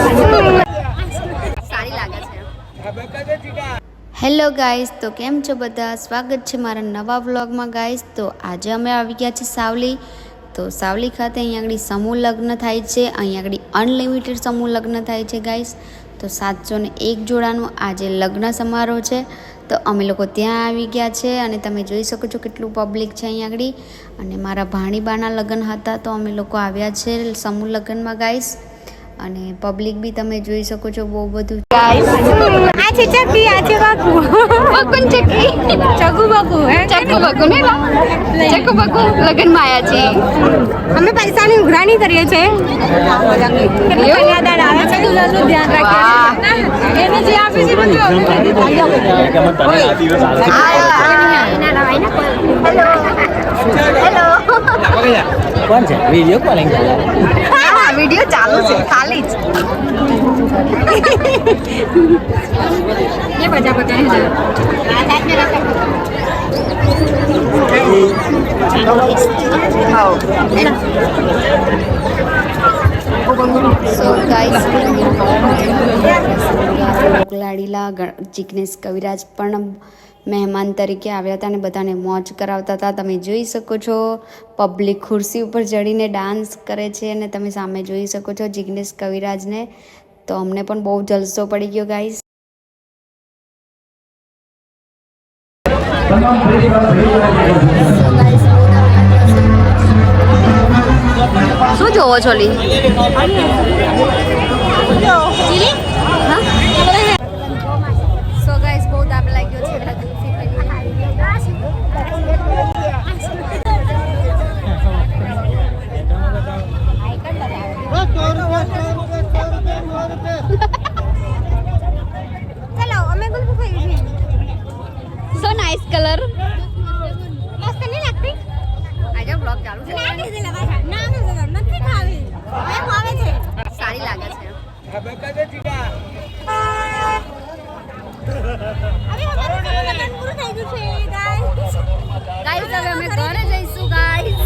સારી લાગે છે હેલો ગાઈસ, તો કેમ છો બધા? સ્વાગત છે મારા નવા વ્લોગમાં ગાઈસ. તો આજે અમે આવી ગયા છે સાવલી. તો સાવલી ખાતે અહીંયા આગળ સમૂહ લગ્ન થાય છે, અહીંયા આગળ અનલિમિટેડ સમૂહ લગ્ન થાય છે ગાઈસ. તો સાતસો ને એક જોડાનું આજે લગ્ન સમારોહ છે. તો અમે લોકો ત્યાં આવી ગયા છે અને તમે જોઈ શકો છો કેટલું પબ્લિક છે અહીંયા આગળ. અને મારા ભાણીબાના લગ્ન હતા, તો અમે લોકો આવ્યા છે સમૂહ લગ્નમાં ગાઈસ. અને પબ્લિક બી તમે જોઈ શકો છો બહુ બધું આ છે ચકી આ છે બાકુ બકુન ચકી ચકુ બાકુ હે ચકુ બકુ ને ચકુ બકુ લગ્નમાં આવ્યા છીએ અમે પૈસાની ઉઘરાણી કરીએ છીએ કન્યાદાન આવે છે દુલ્હનનું ધ્યાન રાખીએ એને જે આપે છે બધું અમે કોણ છે વીડિયો કોલિંગ ના વીડિયો ચાલુ છે ખાલી જ. મોકલાડીલા જીગ્નેશ કવિરાજ પણ મહેમાન તરીકે આવ્યા હતા અને બધાને મોજ કરાવતા હતા. તમે જોઈ શકો છો પબ્લિક ખુરશી ઉપર ચડીને ડાન્સ કરે છે અને તમે સામે જોઈ શકો છો જિગ્નેશ કવિરાજને. તો અમને પણ બહુ જલસો પડી ગયો ગાઈસ શું જોવો છો લી સો ગાઈસ બહુ તાપ લાગ્યો છે એટલે જલ્દી કરીએ. ચલો અમે ગુલબુ ખાઈ છે સો નાઇસ કલર મસ્ત નહીં લાગતી આજે બ્લોગ ચાલુ છે ના કીધી લવા ના કીધી નથી ખાવી એમ આવે છે સારી લાગે છે. અરે અમારું લગ્ન પૂરું થઈ ગયું છે ગાઈસ ગાઈસ હવે અમે ઘરે જઈશું ગાઈસ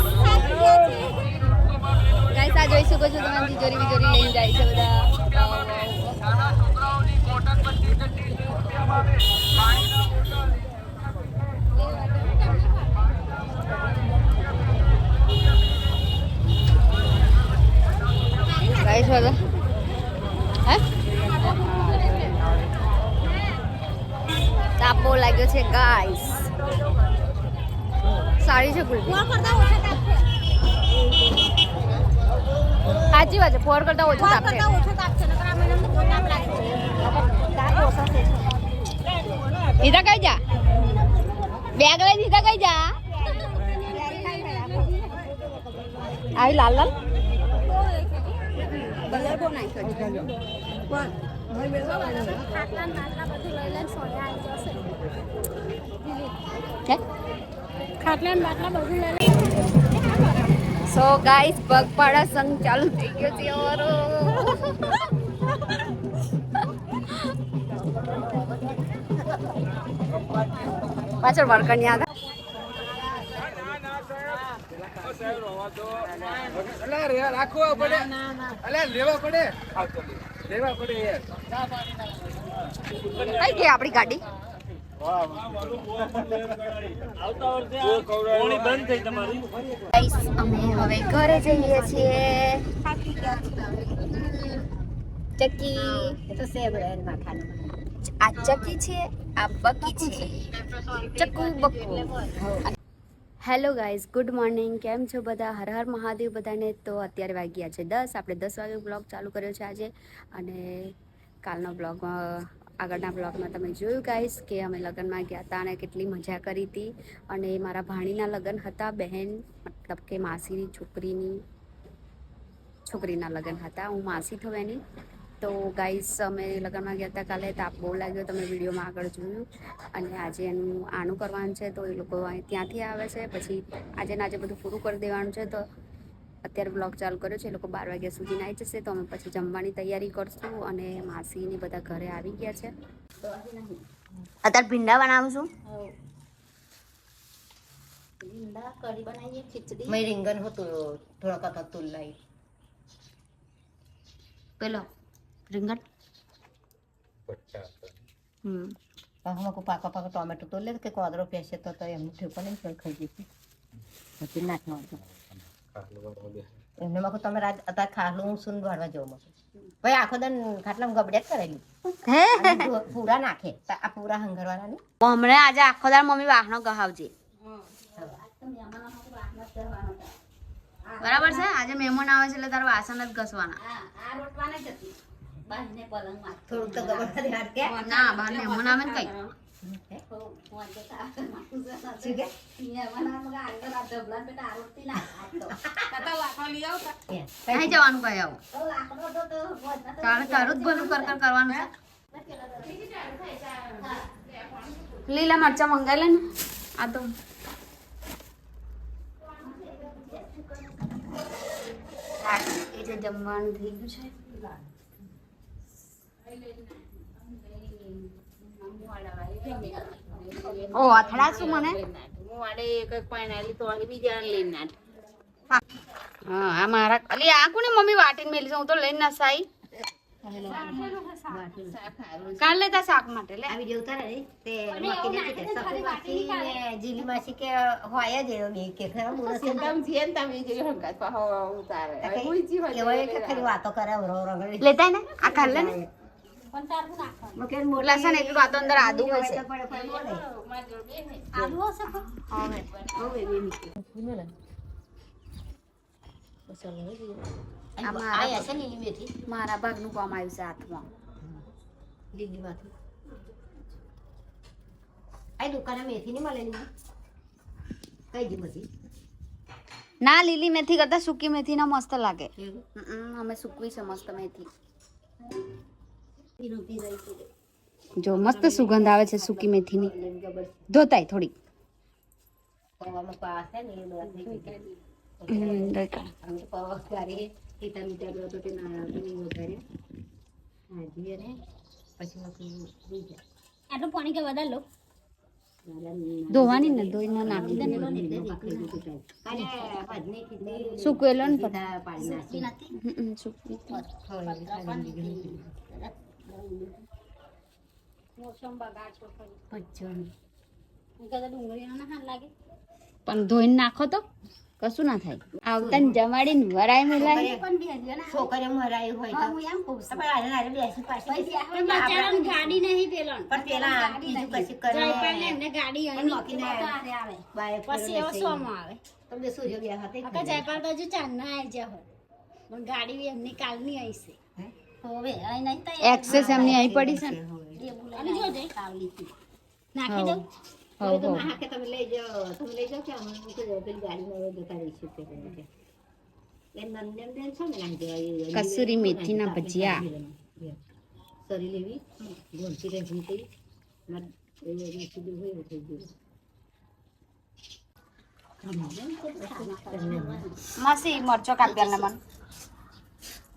ગાઈસ આ જોઈ શકો છો તમે તિજોરી બિજોરી લઈને જાય છે બધા. ગાઈસ સાચી વાત છે. ફોર કરતા ઓછો તાપ છે ઓછો તાપ છે નકર અમે નંદ બહુ તાપ લાગે છે. ઈધા કઈ જા? બેગ લઈ ઈધા કઈ જા? આવી લાલ લાલ? ખાટલા બાટલા બધું લઈ સો ગાઈસ પગપાળા સંગ ચાલુ થઈ ગયો છે અમારો. પાછળ વર્કર યાદ અલા રાખવા પડે. અલા લેવા પડે. લેવા પડે કઈ ગઈ આપણી ગાડી? અમે હવે ઘરે જઈએ છીએ. ચકી તો સેબ રેન આ ચકી છે, આ બકી છે. ચકુ બકુ. હેલો ગાઈઝ ગુડ મોર્નિંગ કેમ છો બધા? હર હર મહાદેવ બધાને તો અત્યારે વાગ્યા છે દસ. આપણે દસ વાગે બ્લોગ ચાલુ કર્યો છે આજે. અને કાલનો બ્લોગ આગળના બ્લોગમાં તમે જોયું ગાઈસ કે અમે લગ્નમાં ગયા હતા અને કેટલી મજા કરી હતી. અને મારા ભાણીના લગ્ન હતા, બહેન, મતલબ કે માસીની છોકરીની, છોકરીના લગ્ન હતા. હું માસી થઉં એની તો ગાઈસ અમે લગ્નમાં ગયા હતા કાલે તાપ બહુ લાગ્યો, તમે વિડીયોમાં આગળ જોયું. અને આજે એનું આનું કરવાનું છે, તો એ લોકો ત્યાંથી આવે છે. પછી આજે ને આજે બધું પૂરું કરી દેવાનું છે, તો અત્યારે બ્લોગ ચાલુ કર્યો છે એ લોકો બાર વાગ્યા સુધી આવી જશે તો અમે પછી જમવાની તૈયારી કરશું અને માસીને બધા ઘરે આવી ગયા છે. અત્યારે ભીંડા બનાવું છું. ભીંડા કઢી બનાવીએ ખીચડી. મેં રીંગણ હતું થોડાક હતા તુલાઈ પેલો રીંગણ? હમ. પાકો ટોમેટો તો લે કે કોદરો પેસે તો તો એમનું ઠેકો નહીં પણ ખાઈ જઈશું. પછી નાખવાનું. હતું એમને મકો તમે રાત અત્યારે ખાલું હું સુન ભરવા જવું មក ભાઈ આખો દન ખાટલામાં ગબડ્યા કરેલી. હે? પૂરા નાખે. આ પૂરા હંગરવાના ને? હમણાં આજે આખો દાર મમ્મી વાહનો ગહાવજે. બરાબર છે? આજે મહેમાન આવે છે એટલે તારે વાસણ જ ઘસવાના. થોડુંક તો ગબડવા ના બહાર મહેમાન આવે ને કઈ. નહીં જવાનું કઈ આવું તારે તારું જ ભલું કર કર કરવાનું છે લીલા મરચા મંગાવી લે ને આ તો એ જે જમવાનું થઈ ગયું છે ઓ અથડા શું મને? હા આ મારા અલી આ કોને મમ્મી વાટીને મેલી છે? હું તો લઈને ના સાઈ. કાલ લેતા શાક માટે લે. આ વીડિયો ઉતારે ને તે મકીને કીધે સફેદ માસી ને જીલી માસી કે હોય જ એવો બે કે ખરા બોલો છે. એવા કે ખરી વાતો કરે રો લેતા ને આ ખાલ લે ને? લસણ એટલું આ તો અંદર આદુ હોય છે પડે પડે મળે આ આ મારા હશે લીલી મેથી મારા ભાગનું કામ આવ્યું છે હાથમાં લીલી માંથી આ દુકાને મેથી નહીં મળે લીલી કઈ દી બધી ના લીલી મેથી કરતા સૂકી મેથી ના મસ્ત લાગે એવું? હમ, અમે સૂકવી છે મસ્ત મેથી જો મસ્ત સુગંધ આવે છે સૂકી મેથીની ધોતાય થોડી પૌવામાં પાસ છે ને એ બધા થઈ ગયા. હમ, ધોઈ કાઢ. અમે તો પૌવા વઘારીએ, તીતા મીઠા જેવા તો તે ના- તે નહીં વઘારીએ. ભાજી અને પછી મકઈ થઈ જાય. આટલું પાણી કે વધારે લો ધોવાની ને ધોઈને નાખી દે એટલે નીકળી ગયું તું કાલે. ભાજની ખીચડી સૂકવેલો ને પણ. સીધા પાડી નાખી. હમ, હમ, સૂકવી પણ ધોઈને નાખો તો કશું ના થાય. આવતા ને જમાડીને વરાય મેલાય છોકરીઓ મરાયું હોય તો. પણ બેસી પાછી ગાડી નહીં. પેલો. પણ પેલા બીજું કશું કરે એમને ગાડી પણ નોકીને બાય પછી એવો સોમાં આવે. તમને સૂર્ય બે હાથે જયપાલ તો હજુ ચાંદ ના આવી જાય હોય. પણ ગાડી એમની કાલની આવી છે. એક્સેસ એમની અહીં પડી છે ને. નાખી દઉં? હવ હવ હા તમે લઈ જાઓ તમે લઈ જાઓ કે અમે મૂકી જાઓ પેલી ગાડીમાં જતા રહીશું કે તમે કે. એ છે ને. કસૂરી ભજીયા. સરી લેવી. રહેવી મેથી માસી મરચો કાપ્યા મને અલી હા થઈ જાય ને ભાજી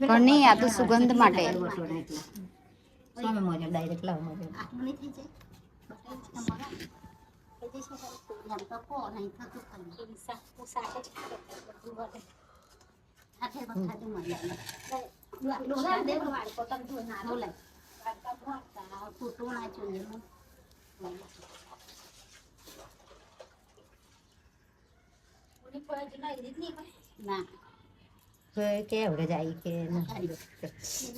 ઘણી આ તો સુગંધ માટે. ફૂટું ના જોઈએ ના. તો કે એવડે જાય કે ના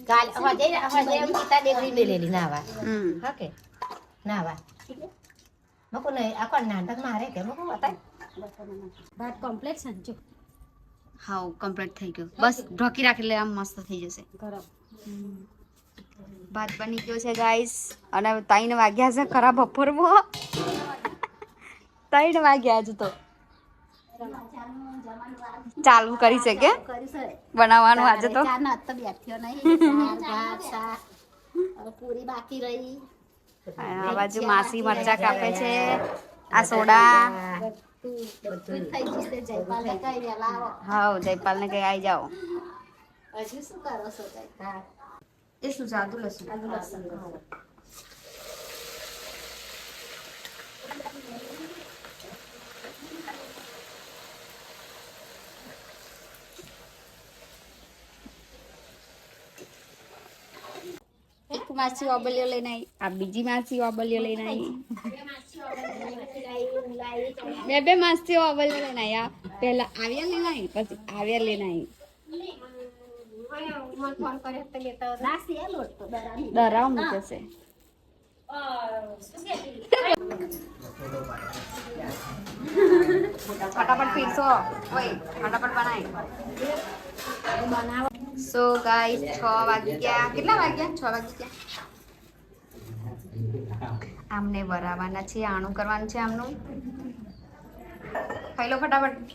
કાલ હજે હજે પિતા દેખરી મેલેલી નાવા હમ નાવા મકો નહીં આખો નાટક મારે કે મકો બતાય ભાત કોમ્પ્લેક્સ જો હાવ કમ્પ્લીટ થઈ ગયું? બસ ઢોકી રાખી લે આમ મસ્ત થઈ જશે. ગરમ. ભાત બની ગયો છે ગાઈસ અને ત્રણ વાગ્યા છે ખરા બપોરમાં. ત્રણ વાગ્યા જ તો. ચાલુ કરી છે કે? બનાવવાનું આજે તો? શાક પૂરી બાકી રહી. આ બાજુ માસી મરચા કાપે છે. આ સોડા. હા જયપાલ ને કઈ આવી. જાઓ. હજુ શું કરો છો એ શું જાદુ લસણ? લસણ માસી ઓબલીઓ લઈને આવી આ બીજી માસી ઓબલીઓ લઈને આવી બે બે માસી ઓબલીઓ લઈને આવી આ પહેલા આવ્યા લઈને આવી પછી આવ્યા લઈને આવી ડરાવ મૂકશે ફટાફટ પીરસો. ફટાફટ બનાય. સો ગાઈસ છ વાગ્યા કેટલા વાગ્યા? છ વાગ્યા આમને વરાવાના છે આણું કરવાનું છે આમનું. ખાઈ લો ફટાફટ.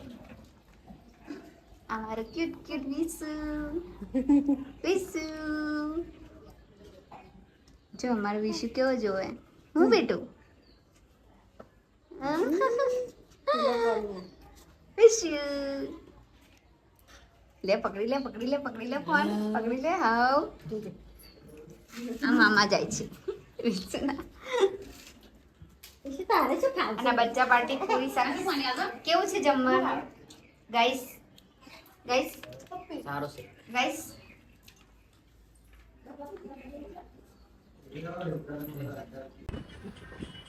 અમારું ક્યુટ ક્યુટ વિસુ. વિસુ. જો અમારું વિશુ કેવો જોવે? હું બેટું? વિશુ લે પકડી લે પકડી લે પકડી લે ફોન પકડી લે હાવ આ મામા જાય છે વિશુના અને બચ્ચા પાર્ટી પૂરી સાથે કેવું છે જમવાનું guys guys guys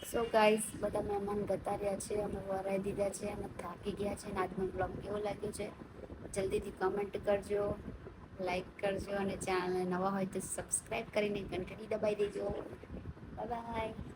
so guys બધા મહેમાન જતા રહ્યા છે અમે વરાઈ દીધા છે અમે થાકી ગયા છે અને આજનો બ્લોગ કેવો લાગ્યો છે જલ્દીથી કમેન્ટ કરજો લાઈક કરજો અને ચેનલ નવા હોય તો સબસ્ક્રાઈબ કરીને ઘંટડી દબાઈ દેજો. બાય